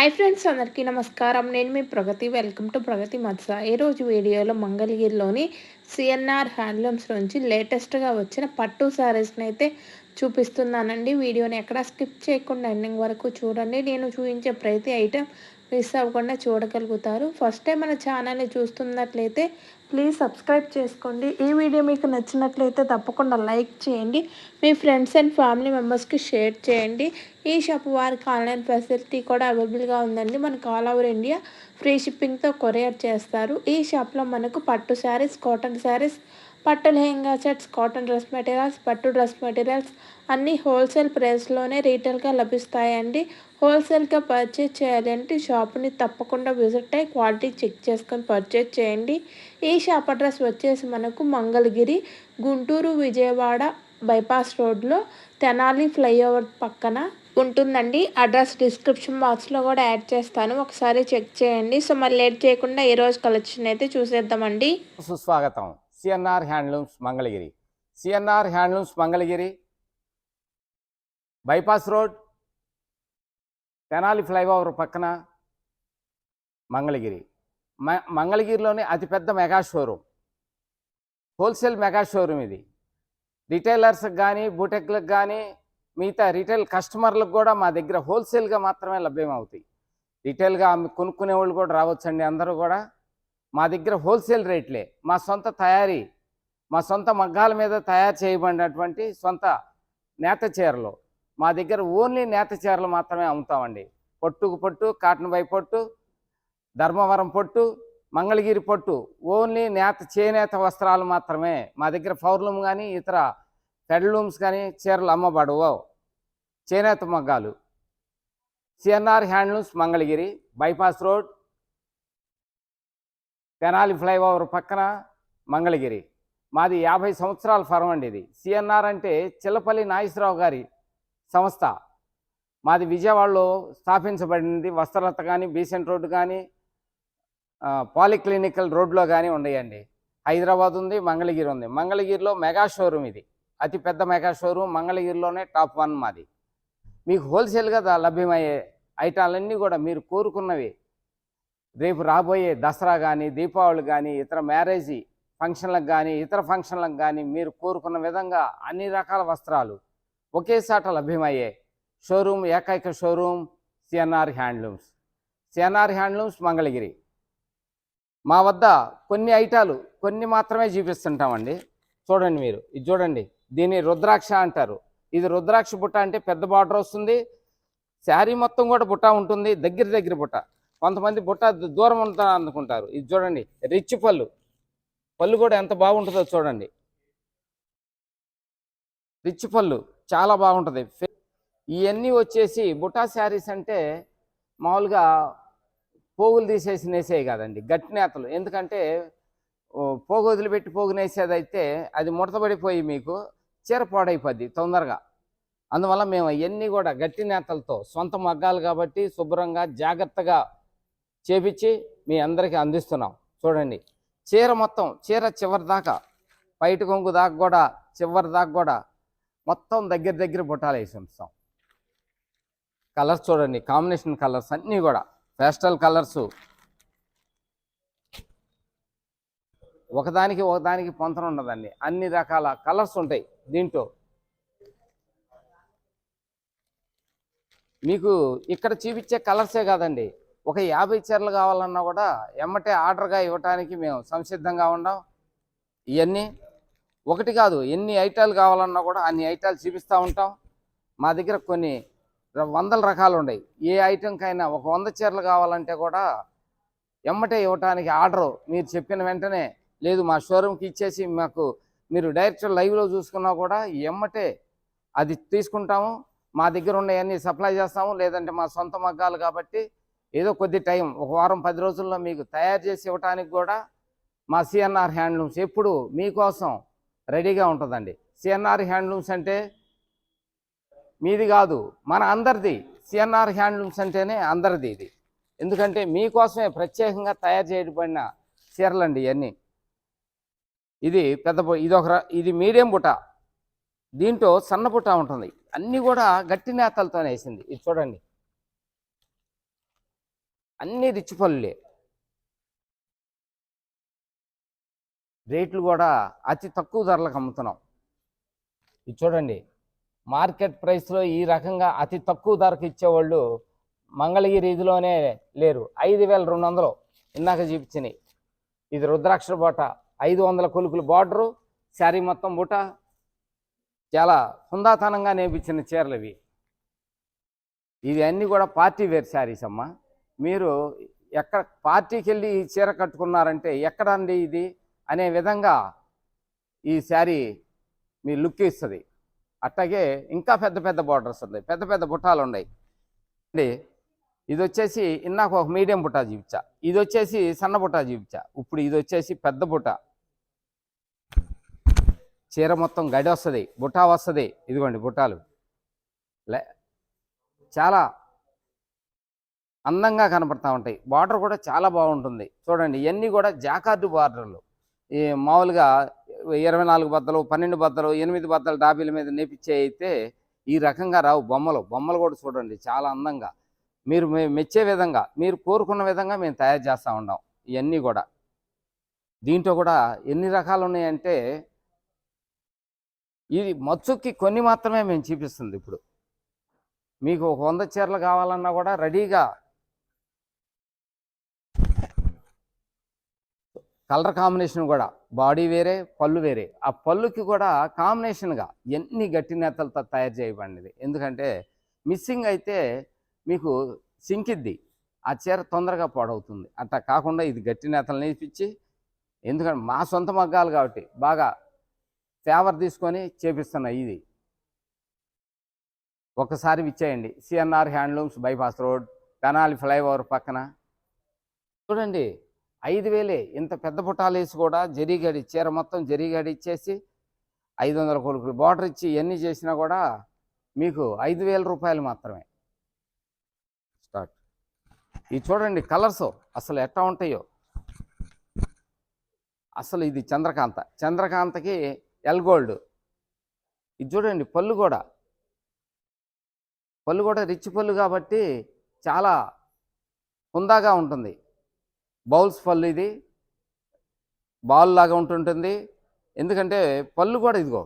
Hi friends అందరికీ నమస్కారం. నేను మీ ప్రగతి. వెల్కమ్ టు ప్రగతి మత్స. ఈరోజు వీడియోలో మంగళగిరిలోని సిఎన్ఆర్ హ్యాండ్లూమ్స్ నుంచి లేటెస్ట్గా వచ్చిన పట్టు శారీస్ని అయితే చూపిస్తున్నానండి. వీడియోని ఎక్కడ స్కిప్ చేయకుండా ఎండింగ్ వరకు చూడండి. నేను చూపించే ప్రతి ఐటెం మిస్ అవ్వకుండా చూడగలుగుతారు. ఫస్ట్ టైం మన ఛానల్ని చూస్తున్నట్లయితే ప్లీజ్ సబ్స్క్రైబ్ చేసుకోండి. ఈ వీడియో మీకు నచ్చినట్లయితే తప్పకుండా లైక్ చేయండి. మీ ఫ్రెండ్స్ అండ్ ఫ్యామిలీ మెంబర్స్కి షేర్ చేయండి. ఈ షాప్ వారికి ఆన్లైన్ ఫెసిలిటీ కూడా అవైలబుల్గా ఉందండి. మనకు ఆల్ ఓవర్ ఇండియా ఫ్రీ షిప్పింగ్తో కొరియర్ చేస్తారు. ఈ షాప్లో మనకు పట్టు శారీస్ కాటన్ శారీస్ పట్టు lehenga sets cotton dress materials పట్టు డ్రెస్ మెటీరియల్స్ అన్నీ హోల్సేల్ ప్రైస్లోనే రీటైల్గా లభిస్తాయండి. హోల్సేల్గా పర్చేజ్ చేయాలి అంటే షాప్ని తప్పకుండా విజిట్ అయ్యి క్వాలిటీ చెక్ చేసుకొని పర్చేజ్ చేయండి. ఈ షాప్ అడ్రస్ వచ్చేసి మనకు మంగళగిరి గుంటూరు విజయవాడ బైపాస్ రోడ్లో తెనాలి ఫ్లైఓవర్ పక్కన ఉంటుందండి. అడ్రస్ డిస్క్రిప్షన్ బాక్స్లో కూడా యాడ్ చేస్తాను. ఒకసారి చెక్ చేయండి. సో మరి లేట్ చేయకుండా ఈ రోజు కలెక్షన్ అయితే చూసేద్దామండి. సుస్వాగతం. CNR handlooms Mangalagiri CNR handlooms Mangalagiri bypass road Tenali flyover పక్కన మంగళగిరి మ మంగళగిరిలోనే అతిపెద్ద mega showroom. Wholesale mega showroom ఇది. రిటైలర్స్కి కానీ బూటెక్లకు కానీ మిగతా రిటైల్ కస్టమర్లకు కూడా మా దగ్గర హోల్సేల్గా మాత్రమే లభ్యమవుతాయి. రిటైల్గా కొనుక్కునే వాళ్ళు కూడా రావచ్చండి అందరూ కూడా. మా దగ్గర హోల్సేల్ రేట్లే. మా సొంత తయారీ మా సొంత మగ్గాల మీద తయారు చేయబడినటువంటి సొంత నేత చీరలు. మా దగ్గర ఓన్లీ నేత చీరలు మాత్రమే అమ్ముతామండి. పొట్టుకు పొట్టు కాటన్ బై పొట్టు ధర్మవరం పొట్టు మంగళగిరి పొట్టు. ఓన్లీ నేత చేనేత వస్త్రాలు మాత్రమే. మా దగ్గర పౌర్లూమ్ కానీ ఇతర పెడ్లూమ్స్ కానీ చీరలు అమ్మబడవు. చేనేత మగ్గాలు. CNR handlooms Mangalagiri bypass road Tenali flyover పక్కన మంగళగిరి. మాది యాభై సంవత్సరాల ఫరం అండి ఇది. సిఎన్ఆర్ అంటే చిల్లపల్లి నాగేశ్వరరావు గారి సంస్థ. మాది విజయవాడలో స్థాపించబడింది. వస్త్రలత కానీ బీసెంట్ రోడ్డు కానీ పాలిక్లినికల్ రోడ్లో కానీ ఉన్నాయండి. హైదరాబాద్ ఉంది మంగళగిరి ఉంది. మంగళగిరిలో మెగా షోరూమ్ ఇది. అతిపెద్ద మెగా షోరూమ్ మంగళగిరిలోనే టాప్ వన్ మాది. మీకు హోల్సేల్గా లభ్యమయ్యే ఐటాలన్నీ కూడా మీరు కోరుకున్నవి రేపు రాబోయే దసరా కానీ దీపావళి కానీ ఇతర మ్యారేజీ ఫంక్షన్లకు కానీ ఇతర ఫంక్షన్లకు కానీ మీరు కోరుకున్న విధంగా అన్ని రకాల వస్త్రాలు ఒకేసాట లభ్యమయ్యే షోరూమ్ ఏకైక showroom CNR handlooms. CNR handlooms Mangalagiri. మా వద్ద కొన్ని ఐటాలు కొన్ని మాత్రమే చూపిస్తుంటామండి. చూడండి మీరు ఇది చూడండి దీన్ని రుద్రాక్ష అంటారు. ఇది రుద్రాక్ష బుట్ట అంటే పెద్ద బార్డర్ వస్తుంది. శారీ మొత్తం కూడా బుట్ట ఉంటుంది దగ్గర దగ్గర బుట్ట. కొంతమంది బుట్ట దూరం ఉంటా అనుకుంటారు. ఇది చూడండి రిచ్ పళ్ళు. పళ్ళు కూడా ఎంత బాగుంటుందో చూడండి. రిచ్ పళ్ళు చాలా బాగుంటుంది. ఇవన్నీ వచ్చేసి బుటా శారీస్ అంటే మామూలుగా పోగులు తీసేసి నేసేవి కాదండి. గట్టి నేతలు. ఎందుకంటే పోగు వదిలిపెట్టి పోగు నేసేదైతే అది ముడతబడిపోయి మీకు చీర పాడైపోద్ది తొందరగా. అందువల్ల మేము అవన్నీ కూడా గట్టి నేతలతో సొంత మగ్గాలు కాబట్టి శుభ్రంగా జాగ్రత్తగా చేపించి మీ అందరికీ అందిస్తున్నాం. చూడండి. చీర మొత్తం చీర చివరి దాకా బయట కొంగు దాకా కూడా చివరి దాకా కూడా మొత్తం దగ్గర దగ్గర బుట్టాలు వేసి ఉంచుతాం. కలర్స్ చూడండి. కాంబినేషన్ కలర్స్ అన్నీ కూడా. Pastel colours. ఒకదానికి ఒకదానికి పొంతన ఉండదండి. అన్ని రకాల కలర్స్ ఉంటాయి దీంట్లో. మీకు ఇక్కడ చూపించే కలర్సే కాదండి. ఒక యాభై చీరలు కావాలన్నా కూడా ఎమ్మటే ఆర్డర్గా ఇవ్వటానికి మేము సంసిద్ధంగా ఉన్నాం ఇవన్నీ ఒకటి కాదు ఎన్ని ఐటాలు కావాలన్నా కూడా అన్ని ఐటాలు చూపిస్తూ ఉంటాం. మా దగ్గర కొన్ని వందల రకాలు ఉన్నాయి ఏ ఐటెంకైనా ఒక వంద చీరలు కావాలంటే కూడా ఎమ్మటే ఇవ్వటానికి ఆర్డర్ మీరు చెప్పిన వెంటనే లేదు మా షోరూమ్కి ఇచ్చేసి మాకు మీరు డైరెక్ట్ లైవ్లో చూసుకున్నా కూడా ఎమ్మటే అది తీసుకుంటాము. మా దగ్గర ఉన్నవన్నీ సప్లై చేస్తాము. లేదంటే మా సొంత మగ్గాలు కాబట్టి ఏదో కొద్ది టైం ఒక వారం పది రోజుల్లో మీకు తయారు చేసి ఇవ్వటానికి కూడా మా సిఎన్ఆర్ హ్యాండ్లూమ్స్ ఎప్పుడు మీకోసం రెడీగా ఉంటుందండి. సిఎన్ఆర్ హ్యాండ్లూమ్స్ అంటే మీది కాదు మన అందరిది. సిఎన్ఆర్ హ్యాండ్లూమ్స్ అంటేనే అందరిది ఇది. ఎందుకంటే మీకోసమే ప్రత్యేకంగా తయారు చేయబడిన అండి ఇవన్నీ ఇది పెద్ద ఇది ఒక ఇది మీడియం బుట్ట దీంట్లో సన్న బుట్ట ఉంటుంది. అన్నీ కూడా గట్టి నేతలతోనే వేసింది. ఇది చూడండి. అన్ని రిచ్ పనులే. రేట్లు కూడా అతి తక్కువ ధరలకు అమ్ముతున్నాం. ఇది చూడండి. మార్కెట్ ప్రైస్లో ఈ రకంగా అతి తక్కువ ధరకు ఇచ్చేవాళ్ళు మంగళగిరి ఇదిలోనే లేరు. ఐదు వేల రెండు వందలు ఇందాక చూపించినాయి ఇది రుద్రాక్ష బూట ఐదు వందల కొలుకులు బార్డరు శారీ మొత్తం బూట. చాలా హుందాతనంగా నేర్పించిన చీరలు ఇవి. ఇవి అన్నీ కూడా పార్టీ వేర్ శారీస్ అమ్మా. మీరు ఎక్కడ పార్టీకి వెళ్ళి ఈ చీర కట్టుకున్నారంటే ఎక్కడ అండి ఇది అనే విధంగా ఈ శారీ మీ లుక్ ఇస్తుంది. అట్లాగే ఇంకా పెద్ద పెద్ద బార్డర్స్ ఉన్నాయి. పెద్ద పెద్ద బుట్టాలు ఉన్నాయి. అండి ఇది వచ్చేసి ఇందాక ఒక మీడియం బుట్ట చూపించా. ఇది వచ్చేసి సన్న బుట్ట చూపించా. ఇప్పుడు ఇది వచ్చేసి పెద్ద బుట్ట. చీర మొత్తం గడి వస్తుంది బుట్ట వస్తుంది. ఇదిగోండి బుట్టాలు. లే చాలా అందంగా కనపడతా ఉంటాయి. బార్డర్ కూడా చాలా బాగుంటుంది. చూడండి ఇవన్నీ కూడా జాకార్డు బార్డర్లు. ఈ మామూలుగా ఇరవై నాలుగు బద్దలు పన్నెండు బద్దలు ఎనిమిది బద్దలు డాబీల మీద నేపించే అయితే ఈ రకంగా రావు బొమ్మలు. బొమ్మలు కూడా చూడండి చాలా అందంగా. మీరు మెచ్చే విధంగా మీరు కోరుకున్న విధంగా మేము తయారు చేస్తూ ఉన్నాం ఇవన్నీ కూడా. దీంట్లో కూడా ఎన్ని రకాలు ఉన్నాయంటే ఇది మచ్చుకి కొన్ని మాత్రమే మేము చూపిస్తుంది ఇప్పుడు. మీకు ఒక వంద చీరలు కావాలన్నా కూడా రెడీగా కలర్ కాంబినేషన్ కూడా. బాడీ వేరే పళ్ళు వేరే. ఆ పళ్ళుకి కూడా కాంబినేషన్గా ఎన్ని గట్టి నేతలతో తయారు చేయబడినది. ఎందుకంటే మిస్సింగ్ అయితే మీకు సింకిద్ది. ఆ చీర తొందరగా పాడవుతుంది. అట్లా కాకుండా ఇది గట్టి నేతలు నేర్పించి ఎందుకంటే మా సొంత మగ్గాలు కాబట్టి బాగా ఫేవర్ తీసుకొని చేపిస్తున్న ఇది. ఒకసారి ఇచ్చేయండి CNR handlooms bypass road Tenali flyover పక్కన. చూడండి. ఐదు వేలే. ఇంత పెద్ద పుట్టాలు వేసి కూడా జరీగడి చీర మొత్తం జరీగడి ఇచ్చేసి ఐదు వందల కొడుకులు బార్డర్ ఇచ్చి ఇవన్నీ చేసినా కూడా మీకు ఐదు వేల రూపాయలు మాత్రమే. స్టార్ట్. ఇది చూడండి కలర్స్ అసలు ఎట్లా ఉంటాయో. అసలు ఇది చంద్రకాంత. చంద్రకాంతకి L gold. ఇది చూడండి పళ్ళు కూడా. పళ్ళు కూడా రిచ్ పళ్ళు కాబట్టి చాలా హుందాగా ఉంటుంది. బౌల్స్ పళ్ళు ఇది. బాల్ లాగా ఉంటుంటుంది. ఎందుకంటే పళ్ళు కూడా ఇదిగో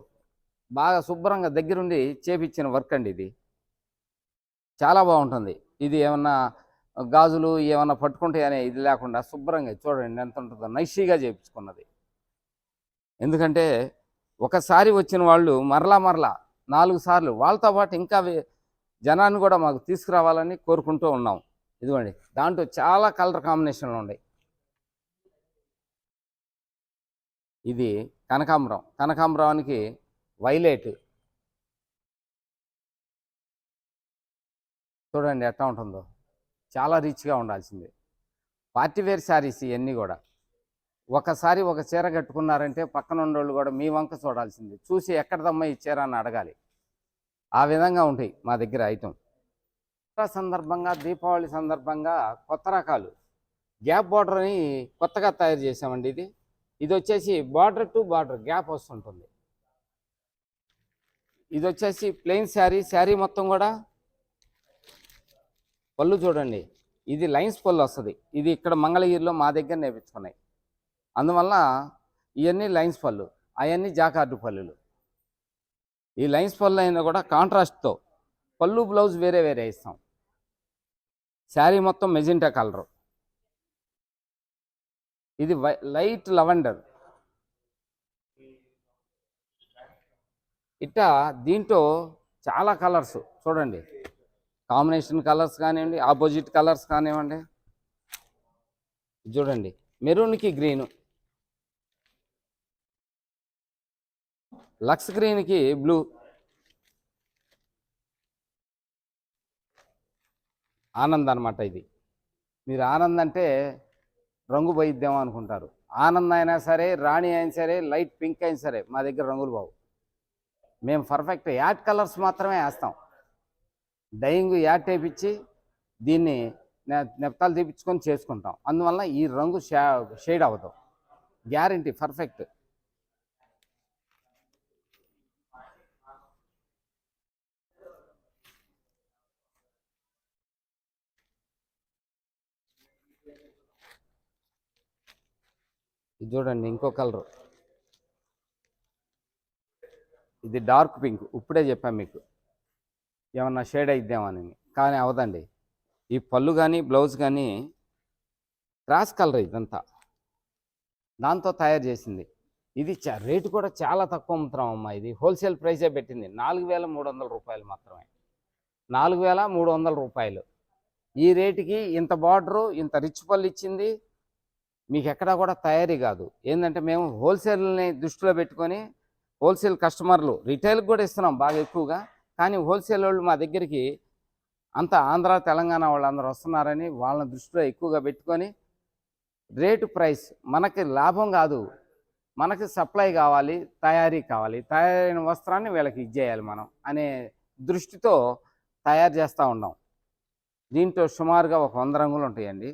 బాగా శుభ్రంగా దగ్గరుండి చేపించిన వర్క్ అండి ఇది. చాలా బాగుంటుంది. ఇది ఏమన్నా గాజులు ఏమన్నా పట్టుకుంటాయనే ఇది లేకుండా శుభ్రంగా చూడండి ఎంత ఉంటుందో. నైషీగా చేయించుకున్నది ఎందుకంటే ఒకసారి వచ్చిన వాళ్ళు మరలా మరలా నాలుగు సార్లు వాళ్ళతో పాటు ఇంకా జనాన్ని కూడా మాకు తీసుకురావాలని కోరుకుంటూ ఉన్నాం. ఇదిగోండి దాంట్లో చాలా కలర్ కాంబినేషన్లు ఉన్నాయి. ఇది కనకాంబరం. కనకాంబరానికి వైలెట్. చూడండి ఎట్లా ఉంటుందో. చాలా రిచ్గా ఉండాల్సిందే. పార్టీవేర్ శారీస్ ఇవన్నీ కూడా. ఒకసారి ఒక చీర కట్టుకున్నారంటే పక్కన ఉన్నోళ్ళు కూడా మీ వంక చూడాల్సిందే. చూసి ఎక్కడదమ్మా ఈ చీర అని అడగాలి. ఆ విధంగా ఉంటాయి మా దగ్గర ఐటెం. సందర్భంగా దీపావళి సందర్భంగా కొత్త రకాలు. గ్యాప్ బార్డర్ అని కొత్తగా తయారు చేసామండి ఇది. ఇది వచ్చేసి బార్డర్ టు బార్డర్ గ్యాప్ వస్తుంటుంది. ఇది వచ్చేసి ప్లెయిన్ శారీ శారీ మొత్తం కూడా పళ్ళు చూడండి. ఇది లైన్స్ పళ్ళు వస్తుంది. ఇది ఇక్కడ మంగళగిరిలో మా దగ్గర నేర్పించుకున్నాయి. అందువల్ల ఇవన్నీ లైన్స్ పళ్ళు అవన్నీ జాకార్డు పళ్ళులు. ఈ లైన్స్ పళ్ళు అయినా కూడా కాంట్రాస్ట్తో. పళ్ళు బ్లౌజ్ వేరే వేరే ఇస్తాం శారీ మొత్తం మెజింటా కలరు. ఇది వై లైట్ లవెండర్. ఇట్టా దీంట్లో చాలా కలర్స్ చూడండి. కాంబినేషన్ కలర్స్ కానివ్వండి ఆపోజిట్ కలర్స్ కానివ్వండి. చూడండి మెరూన్కి గ్రీను. లక్స్ గ్రీన్కి బ్లూ. ఆనంద్ అనమాట ఇది. మీరు ఆనంద్ అంటే రంగు వైద్యం అనుకుంటారు. ఆనంద్ అయినా సరే రాణి అయినా సరే లైట్ పింక్ అయినా సరే మా దగ్గర రంగులు బావు. మేము పర్ఫెక్ట్ యాడ్ కలర్స్ మాత్రమే వేస్తాం. డైయింగ్ యాడ్ వేయించి దీన్ని నె- నెప్తాలు తీపించుకొని చేసుకుంటాం. అందువల్ల ఈ రంగు షే షేడ్ అవ్వదు. Guarantee perfect. ఇది చూడండి ఇంకో కలరు. ఇది డార్క్ పింక్. ఇప్పుడే చెప్పాను మీకు. ఏమన్నా షేడ్ అయిద్దామని. కానీ అవదండి. ఈ పళ్ళు కానీ బ్లౌజ్ కానీ క్రాస్ కలర్ ఇదంతా. దాంతో తయారు చేసింది. ఇది చా- రేటు కూడా చాలా తక్కువ అమ్ముతున్నాం అమ్మా. ఇది హోల్సేల్ ప్రైసే పెట్టింది. నాలుగు వేల మూడు వందల రూపాయలు మాత్రమే. నాలుగు వేల మూడు వందల రూపాయలు. ఈ రేటుకి ఇంత బార్డరు ఇంత రిచ్ పళ్ళు ఇచ్చింది మీకు ఎక్కడా కూడా తయారీ కాదు. ఏంటంటే మేము హోల్సేల్ని దృష్టిలో పెట్టుకొని హోల్సేల్ కస్టమర్లు రిటైల్కి కూడా ఇస్తున్నాం బాగా ఎక్కువగా. కానీ హోల్సేల్ వాళ్ళు మా దగ్గరికి అంత ఆంధ్ర తెలంగాణ వాళ్ళందరూ వస్తున్నారని వాళ్ళని దృష్టిలో ఎక్కువగా పెట్టుకొని రేటు ప్రైస్ మనకి లాభం కాదు. మనకి సప్లై కావాలి తయారీ కావాలి. తయారైన వస్త్రాన్ని వీళ్ళకి ఇచ్చేయాలి మనం అనే దృష్టితో తయారు చేస్తూ ఉన్నాం. దీంట్లో సుమారుగా ఒక వంద రంగులు ఉంటాయండి.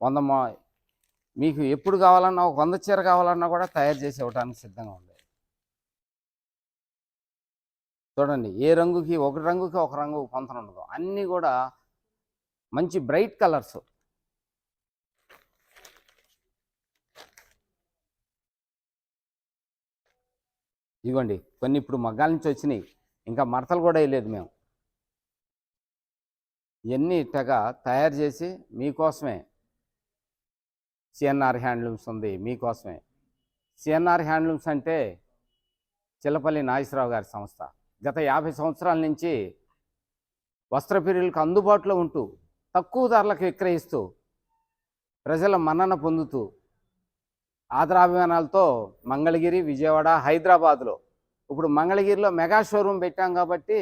వంద మా మీకు ఎప్పుడు కావాలన్నా ఒక వంద చీర కావాలన్నా కూడా తయారు చేసి ఇవ్వడానికి సిద్ధంగా ఉంది చూడండి ఏ రంగుకి ఒక రంగుకి ఒక రంగు పొంతన ఉండదు. అన్నీ కూడా మంచి బ్రైట్ కలర్స్. ఇదిగోండి కొన్ని ఇప్పుడు మగ్గాల నుంచి వచ్చినాయి. ఇంకా మడతలు కూడా వేయలేదు మేము. ఇవన్నీ ఇట్టగా తయారు చేసి మీకోసమే సిఎన్ఆర్ హ్యాండ్లూమ్స్ ఉంది మీకోసమే. సిఎన్ఆర్ హ్యాండ్లూమ్స్ అంటే చిల్లపల్లి నాగేశ్వరరావు గారి సంస్థ. గత యాభై సంవత్సరాల నుంచి వస్త్రప్రియులకు అందుబాటులో ఉంటూ తక్కువ ధరలకు విక్రయిస్తూ ప్రజల మన్నన పొందుతూ ఆదరాభిమానాలతో మంగళగిరి విజయవాడ హైదరాబాద్లో ఇప్పుడు మంగళగిరిలో మెగా షోరూమ్ పెట్టాం కాబట్టి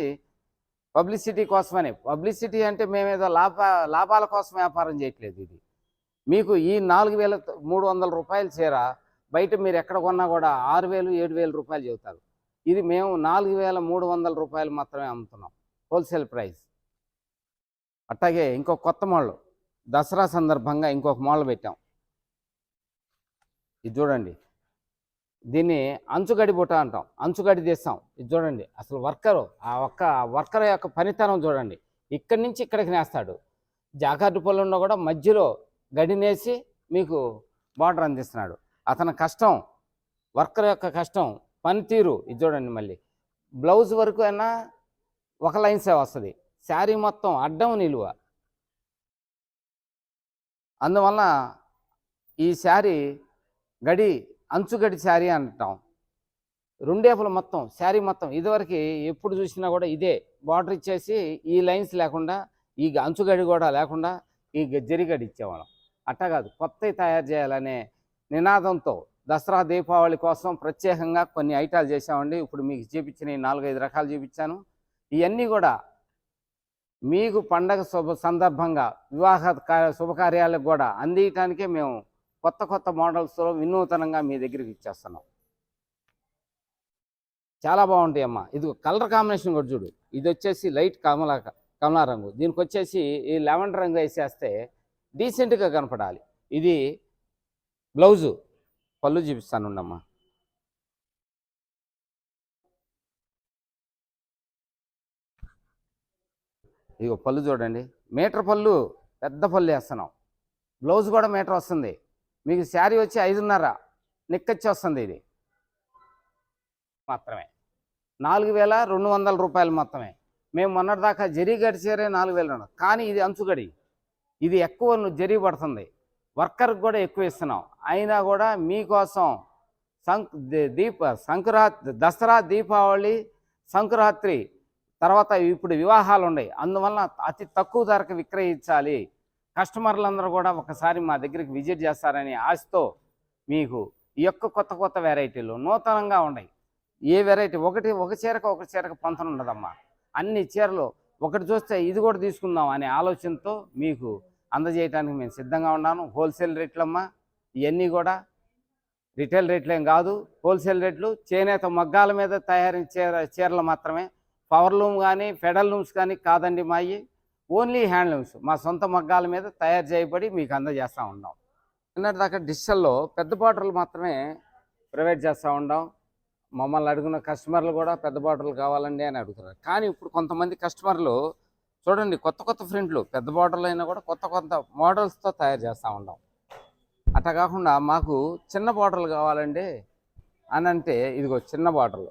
పబ్లిసిటీ కోసమని. పబ్లిసిటీ అంటే మేమేదో లాభ లాభాల కోసం వ్యాపారం చేయట్లేదు ఇది. మీకు ఈ నాలుగు వేల మూడు వందల రూపాయల చీర బయట మీరు ఎక్కడ కొన్నా కూడా ఆరు వేలు ఏడు వేల రూపాయలు చెబుతారు. ఇది మేము నాలుగు వేల మూడు వందల రూపాయలు మాత్రమే అమ్ముతున్నాం. Wholesale price. అట్లాగే ఇంకో కొత్త మోడల్. దసరా సందర్భంగా ఇంకొక మోడల్ పెట్టాం. ఇది చూడండి. దీన్ని అంచుగడి బుట్ట అంటాం. అంచుగడి తీస్తాం. ఇది చూడండి. అసలు వర్కరు. ఆ ఒక్క వర్కర్ యొక్క పనితనం చూడండి. ఇక్కడి నుంచి ఇక్కడికి నేస్తాడు. జాకార్డు పొలంలో కూడా మధ్యలో గడినేసి మీకు బార్డర్ అందిస్తున్నాడు. అతని కష్టం వర్కర్ యొక్క కష్టం పనితీరు ఇది చూడండి మళ్ళీ. బ్లౌజ్ వరకు అయినా ఒక లైన్సే వస్తుంది. శారీ మొత్తం అడ్డం నిలువ. అందువల్ల ఈ శారీ గడి అంచుగడి శారీ అంటాం. రెండేపులు మొత్తం శారీ మొత్తం ఇదివరకు ఎప్పుడు చూసినా కూడా ఇదే. బార్డర్ ఇచ్చేసి ఈ లైన్స్ లేకుండా ఈ అంచుగడి కూడా లేకుండా ఈ జరిగడి ఇచ్చేవాళ్ళం. అట్ట కాదు కొత్తవి తయారు చేయాలనే నినాదంతో దసరా దీపావళి కోసం ప్రత్యేకంగా కొన్ని ఐటాలు చేసామండి ఇప్పుడు మీకు చూపించిన ఈ నాలుగైదు రకాలు చూపించాను. ఇవన్నీ కూడా మీకు పండగ శుభ సందర్భంగా వివాహ శుభకార్యాలకు కూడా అందియటానికే మేము కొత్త కొత్త మోడల్స్లో వినూతనంగా మీ దగ్గరికి ఇచ్చేస్తున్నాం. చాలా బాగుంటాయి అమ్మ ఇది కలర్ కాంబినేషన్ కూడా చూడు. ఇది వచ్చేసి లైట్ కమలా కమలా రంగు. దీనికి వచ్చేసి ఈ లెవెండర్ రంగు వేసేస్తే డీసెంట్గా కనపడాలి. ఇది బ్లౌజు. పళ్ళు చూపిస్తాను ఉండమ్మా ఇగో పళ్ళు చూడండి. మీటర్ పళ్ళు పెద్ద పళ్ళు వేస్తున్నాం. బ్లౌజ్ కూడా మీటర్ వస్తుంది. మీకు శారీ వచ్చి ఐదున్నర నిక్కచ్చి వస్తుంది ఇది. మాత్రమే. నాలుగు వేల రెండు వందల రూపాయలు మాత్రమే. మేము మొన్నటిదాకా జరీ గడిచేరే నాలుగు వేలు కానీ ఇది అంచుగడి. ఇది ఎక్కువ జరిగి పడుతుంది. వర్కర్కి కూడా ఎక్కువ ఇస్తున్నాం అయినా కూడా మీకోసం సంక్ దీప సంక్రాంతి దసరా దీపావళి సంక్రాంతి తర్వాత ఇప్పుడు వివాహాలు ఉన్నాయి. అందువలన అతి తక్కువ ధరకు విక్రయించాలి. కస్టమర్లందరూ కూడా ఒకసారి మా దగ్గరికి విజిట్ చేస్తారని ఆశతో మీకు ఈ యొక్క కొత్త కొత్త వెరైటీలు నూతనంగా ఉన్నాయి. ఏ వెరైటీ? ఒకటి ఒక చీరకు ఒక చీరకు పొంతన ఉండదమ్మా అన్ని చీరలు ఒకటి చూస్తే ఇది కూడా తీసుకుందాం అనే ఆలోచనతో మీకు అందజేయడానికి మేము సిద్ధంగా ఉన్నాను. హోల్సేల్ రేట్లమ్మా ఇవన్నీ కూడా రిటైల్ రేట్లు ఏం కాదు. హోల్సేల్ రేట్లు చేనేత మగ్గాల మీద తయారీ చీర చీరలు మాత్రమే. పవర్ లూమ్ కానీ ఫెడల్ లూమ్స్ కానీ కాదండి మాయి. ఓన్లీ హ్యాండ్లూమ్స్ మా సొంత మగ్గాల మీద తయారు చేయబడి మీకు అందజేస్తూ ఉన్నాం. నిన్నటి దాకా డిజిటల్లో పెద్ద బాటర్లు మాత్రమే ప్రొవైడ్ చేస్తూ ఉన్నాం. మమ్మల్ని అడుగున్న కస్టమర్లు కూడా పెద్ద బాటర్లు కావాలండి అని అడుగుతున్నారు. కానీ ఇప్పుడు కొంతమంది కస్టమర్లు చూడండి కొత్త కొత్త ప్రింట్లు పెద్ద బాటిల్ అయినా కూడా కొత్త కొత్త మోడల్స్తో తయారు చేస్తూ ఉంటాం అట్లా కాకుండా మాకు చిన్న బాటిల్ కావాలండి అని అంటే ఇదిగో చిన్న బాటిల్.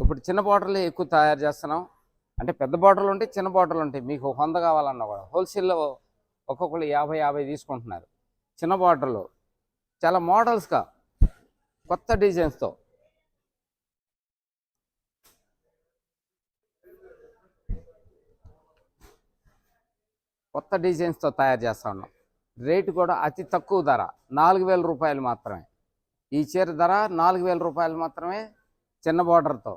ఇప్పుడు చిన్న బాటిల్ ఎక్కువ తయారు చేస్తున్నాం. అంటే పెద్ద బాటిల్ ఉంటాయి చిన్న బాటిల్ ఉంటాయి. మీకు హొంద వంద కావాలన్నా కూడా. హోల్సేల్లో ఒక్కొక్కరు యాభై యాభై తీసుకుంటున్నారు. చిన్న బాటిల్. చాలా మోడల్స్గా కొత్త డిజైన్స్తో. కొత్త డిజైన్స్తో తయారు చేస్తూ ఉన్నాం. రేటు కూడా అతి తక్కువ ధర నాలుగు వేల రూపాయలు మాత్రమే. ఈ చీర ధర నాలుగు వేల రూపాయలు మాత్రమే చిన్న బార్డర్తో.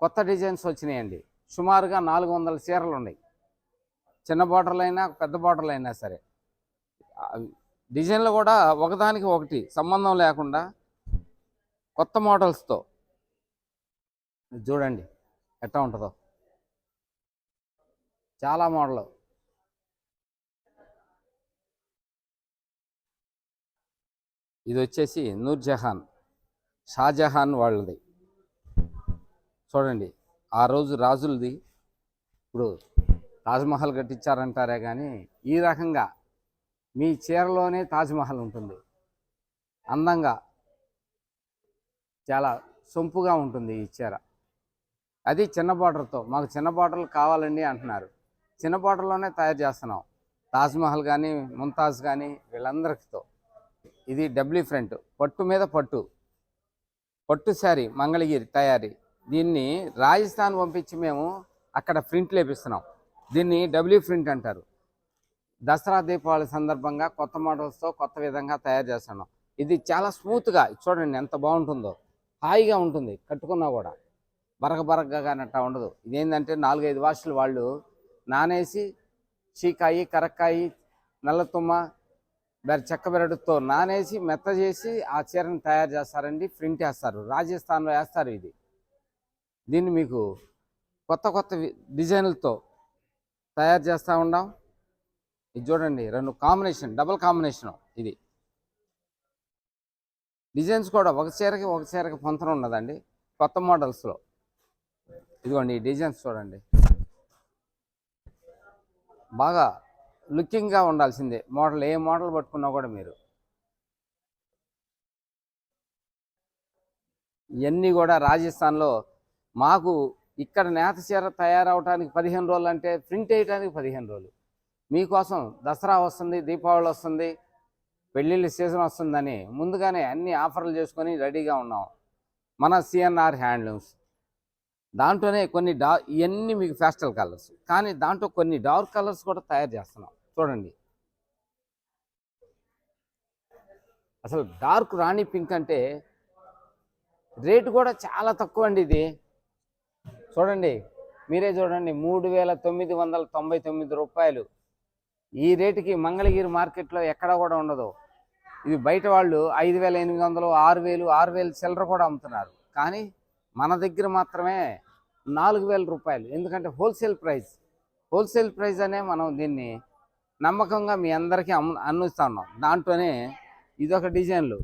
కొత్త డిజైన్స్ వచ్చినాయండి. సుమారుగా నాలుగు వందల చీరలు ఉన్నాయి. చిన్న బార్డర్లు అయినా పెద్ద బార్డర్లు అయినా సరే డిజైన్లు కూడా ఒకదానికి ఒకటి సంబంధం లేకుండా కొత్త మోడల్స్తో. చూడండి ఎట్లా ఉంటుందో. చాలా మోడల్. ఇది వచ్చేసి నూర్జహాన్. షాజహాన్ వాళ్ళది. చూడండి ఆ రోజు రాజులది. ఇప్పుడు తాజ్మహల్ కట్టించారంటారే కానీ ఈ రకంగా మీ చీరలోనే తాజ్మహల్ ఉంటుంది. అందంగా చాలా సొంపుగా ఉంటుంది ఈ చీర. అది చిన్న బార్డర్తో మాకు చిన్న బార్డర్లు కావాలండి అంటున్నారు. చిన్న బార్డర్లోనే తయారు చేస్తున్నాం. తాజ్మహల్ కానీ ముంతాజ్ కానీ వీళ్ళందరితో. ఇది డబ్లీ ఫ్రంట్. పట్టు మీద పట్టు. పట్టు శారీ మంగళగిరి తయారీ. దీన్ని రాజస్థాన్ పంపించి మేము అక్కడ ప్రింట్ లేపిస్తున్నాం. దీన్ని డబ్ల్యూ ప్రింట్ అంటారు. దసరా దీపావళి సందర్భంగా కొత్త మోడల్స్తో కొత్త విధంగా తయారు చేస్తున్నాం. ఇది చాలా స్మూత్గా చూడండి ఎంత బాగుంటుందో. హాయిగా ఉంటుంది కట్టుకున్నా కూడా. బరగ బరగగా కానీ అట్లా ఉండదు. ఇదేంటంటే నాలుగైదు వాషులు వాళ్ళు నానేసి చీకాయి కరక్కాయి నల్లతుమ్మ బెర చెక్క బెరడుతో నానేసి మెత్త చేసి ఆ చీరను తయారు చేస్తారండి ప్రింట్ వేస్తారు రాజస్థాన్లో వేస్తారు ఇది. దీన్ని మీకు కొత్త కొత్త డిజైన్లతో తయారు చేస్తూ ఉన్నాం. ఇది చూడండి రెండు కాంబినేషన్ డబుల్ కాంబినేషన్ ఇది. డిజైన్స్ కూడా ఒక చీరకి ఒక చీరకి పొంతన ఉన్నదండి కొత్త మోడల్స్లో. ఇదిగోండి ఈ డిజైన్స్ చూడండి. బాగా లుకింగ్గా ఉండాల్సిందే. మోడల్ ఏ మోడల్ పట్టుకున్నా కూడా మీరు. ఇవన్నీ కూడా రాజస్థాన్లో మాకు ఇక్కడ నేత చీర తయారవడానికి పదిహేను రోజులు అంటే ప్రింట్ వేయడానికి పదిహేను రోజులు. మీకోసం దసరా వస్తుంది దీపావళి వస్తుంది పెళ్ళిళ్ళ సీజన్ వస్తుందని ముందుగానే అన్ని ఆఫర్లు చేసుకొని రెడీగా ఉన్నాం. మన సిఎన్ఆర్ హ్యాండ్లూమ్స్. దాంట్లోనే కొన్ని డా ఇవన్నీ మీకు ఫాస్టల్ కలర్స్ కానీ దాంట్లో కొన్ని డార్క్ కలర్స్ కూడా తయారు చేస్తున్నాం. చూడండి. అసలు డార్క్ రాణి పింక్ అంటే రేటు కూడా చాలా తక్కువ అండి ఇది. చూడండి. మీరే చూడండి. మూడు వేల తొమ్మిది వందల తొంభై తొమ్మిది రూపాయలు. ఈ రేటుకి మంగళగిరి మార్కెట్లో ఎక్కడ కూడా ఉండదు. ఇది బయట వాళ్ళు ఐదు వేల ఎనిమిది వందలు ఆరు వేలు ఆరు వేలు చిల్లర కూడా అమ్ముతున్నారు. కానీ మన దగ్గర మాత్రమే నాలుగు వేల రూపాయలు. ఎందుకంటే హోల్సేల్ ప్రైస్. హోల్సేల్ ప్రైస్ అనే మనం దీన్ని నమ్మకంగా మీ అందరికీ అమ్ము అందిస్తా ఉన్నాం. దాంట్లోనే ఇదొక డిజైన్లు.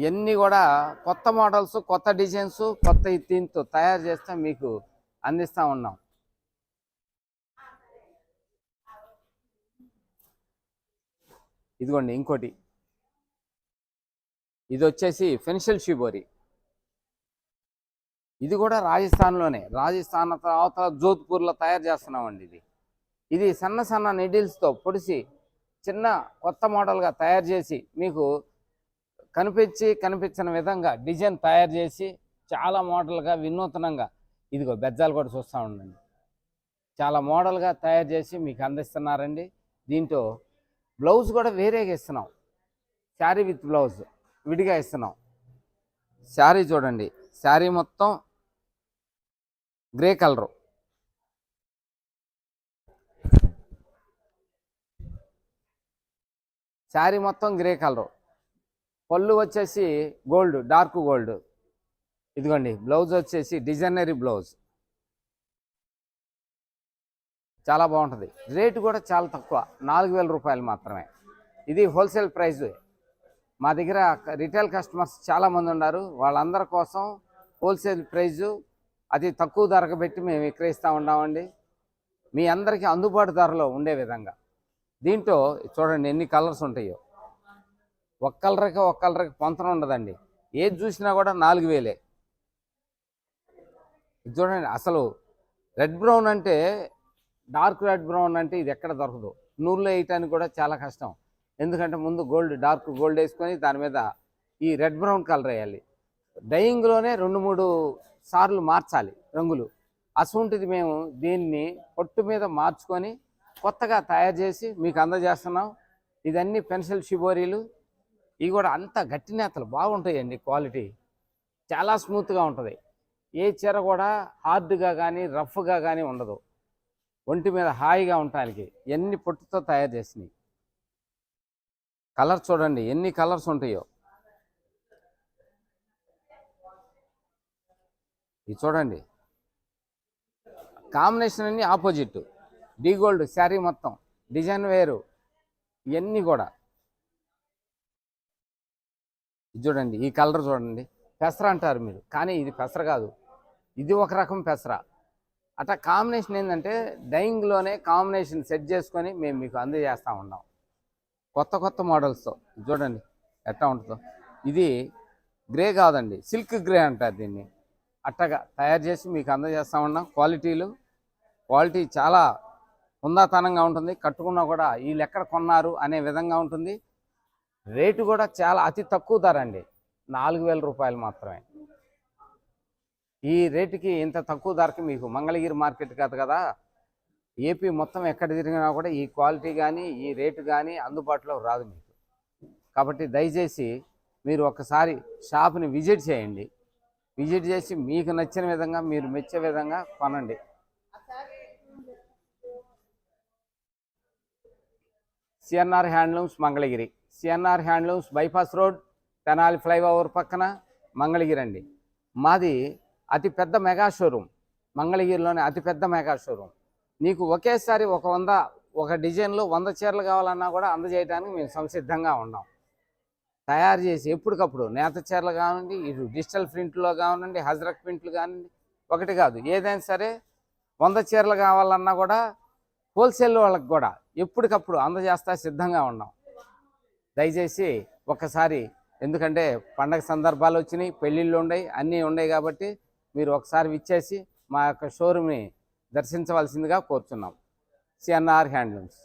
ఇవన్నీ కూడా కొత్త మోడల్స్ కొత్త డిజైన్స్ కొత్త దీంతో తయారు చేస్తే మీకు అందిస్తూ ఉన్నాం. ఇదిగోండి ఇంకోటి. ఇది వచ్చేసి ఫెన్షిల్ షిబోరి. ఇది కూడా రాజస్థాన్లోనే. రాజస్థాన్ తర్వాత జోధ్పూర్లో తయారు చేస్తున్నామండి ఇది. ఇది సన్న సన్న నిడిల్స్తో పొడిసి చిన్న కొత్త మోడల్గా తయారు చేసి మీకు కనిపించి కనిపించిన విధంగా డిజైన్ తయారు చేసి చాలా మోడల్గా వినూతనంగా ఇదిగో బెజ్జాలు కూడా చూస్తూ ఉండండి. చాలా మోడల్గా తయారు చేసి మీకు అందిస్తున్నారండి. దీంట్లో బ్లౌజ్ కూడా వేరేగా ఇస్తున్నాం శారీ విత్ బ్లౌజ్ విడిగా ఇస్తున్నాం శారీ చూడండి. శారీ మొత్తం గ్రే కలరు. శారీ మొత్తం గ్రే కలరు. పళ్ళు వచ్చేసి గోల్డ్ డార్క్ గోల్డ్. ఇదిగోండి బ్లౌజ్ వచ్చేసి డిజైనరీ బ్లౌజ్. చాలా బాగుంటుంది. రేటు కూడా చాలా తక్కువ. నాలుగు వేల రూపాయలు మాత్రమే. ఇది హోల్సేల్ ప్రైస్. మా దగ్గర రిటైల్ కస్టమర్స్ చాలామంది ఉన్నారు. వాళ్ళందరి కోసం హోల్సేల్ ప్రైజు అతి తక్కువ ధరకు పెట్టి మేము విక్రయిస్తూ ఉన్నామండి. మీ అందరికీ అందుబాటు ధరలో ఉండే విధంగా. దీంట్లో చూడండి ఎన్ని కలర్స్ ఉంటాయో. ఒక కలర్కి ఒక కలర్కి పొంతన ఉండదండి. ఏది చూసినా కూడా నాలుగు వేలే. ఇది చూడండి అసలు రెడ్ బ్రౌన్ అంటే డార్క్ రెడ్ బ్రౌన్ అంటే ఇది ఎక్కడ దొరకదు. నూరులో వేయటానికి కూడా చాలా కష్టం. ఎందుకంటే ముందు గోల్డ్ డార్క్ గోల్డ్ వేసుకొని దాని మీద ఈ రెడ్ బ్రౌన్ కలర్ వేయాలి. డయింగ్లోనే రెండు మూడు సార్లు మార్చాలి రంగులు. అసుంటిది మేము దీన్ని పొట్టు మీద మార్చుకొని కొత్తగా తయారు చేసి మీకు అందజేస్తున్నాం. ఇదన్నీ పెన్సిల్ షిబోరీలు ఇవి కూడా అంత గట్టి నేతలు బాగుంటాయండి క్వాలిటీ. చాలా స్మూత్గా ఉంటుంది. ఏ చీర కూడా హార్డ్గా కానీ రఫ్గా కానీ ఉండదు. ఒంటి మీద హాయిగా ఉండటానికి ఎన్ని పొట్టుతో తయారు చేసినాయి కలర్ చూడండి ఎన్ని కలర్స్ ఉంటాయో. ఇది చూడండి. కాంబినేషన్ అన్ని ఆపోజిట్. డీ గోల్డ్ శారీ మొత్తం డిజైన్ వేరు ఇవన్నీ కూడా. ఇది చూడండి ఈ కలర్ చూడండి. పెసర అంటారు మీరు కానీ ఇది పెసర కాదు. ఇది ఒక రకం పెసర. అట్లా కాంబినేషన్ ఏంటంటే డైయింగ్లోనే కాంబినేషన్ సెట్ చేసుకొని మేము మీకు అందజేస్తూ ఉన్నాం. కొత్త కొత్త మోడల్స్తో చూడండి ఎట్లా ఉంటుందో. ఇది గ్రే కాదండి సిల్క్ గ్రే అంటారు దీన్ని. అట్టగా తయారు చేసి మీకు అందజేస్తూ ఉన్నాం. క్వాలిటీలు క్వాలిటీ చాలా ఉందాతనంగా ఉంటుంది. కట్టుకున్నా కూడా వీళ్ళు ఎక్కడ కొన్నారు అనే విధంగా ఉంటుంది. రేటు కూడా చాలా అతి తక్కువ ధర అండి. నాలుగు వేల రూపాయలు మాత్రమే. ఈ రేటుకి ఇంత తక్కువ ధరకి మీకు మంగళగిరి మార్కెట్ కాదు కదా? ఏపీ మొత్తం ఎక్కడ తిరిగినా కూడా ఈ క్వాలిటీ కానీ ఈ రేటు కానీ అందుబాటులో రాదు మీకు. కాబట్టి దయచేసి మీరు ఒకసారి షాప్ని విజిట్ చేయండి. విజిట్ చేసి మీకు నచ్చిన విధంగా మీరు మెచ్చే విధంగా కొనండి. CNR handlooms Mangalagiri. CNR handlooms bypass road Tenali flyover పక్కన మంగళగిరి అండి. మాది అతిపెద్ద మెగా షోరూమ్. మంగళగిరిలోనే అతిపెద్ద మెగా షోరూమ్. నీకు ఒకేసారి ఒక వంద ఒక డిజైన్లో వంద చీరలు కావాలన్నా కూడా అందజేయడానికి మేము సంసిద్ధంగా ఉన్నాం. తయారు చేసి ఎప్పటికప్పుడు నేత చీరలు కానివ్వండి ఇటు డిజిటల్ ప్రింట్లో కానివ్వండి హజరక్ ప్రింట్లు కానివ్వండి ఒకటి కాదు. ఏదైనా సరే వంద చీరలు కావాలన్నా కూడా హోల్సేల్ వాళ్ళకి కూడా ఎప్పటికప్పుడు అందజేస్తా సిద్ధంగా ఉన్నాం. దయచేసి ఒక్కసారి ఎందుకంటే పండగ సందర్భాలు వచ్చినాయి పెళ్ళిళ్ళు ఉన్నాయి అన్నీ ఉన్నాయి కాబట్టి మీరు ఒకసారి విచ్చేసి మా యొక్క షోరూమ్ని దర్శించవలసిందిగా కోరుతున్నాం సిఎన్ఆర్ హ్యాండ్లూమ్స్.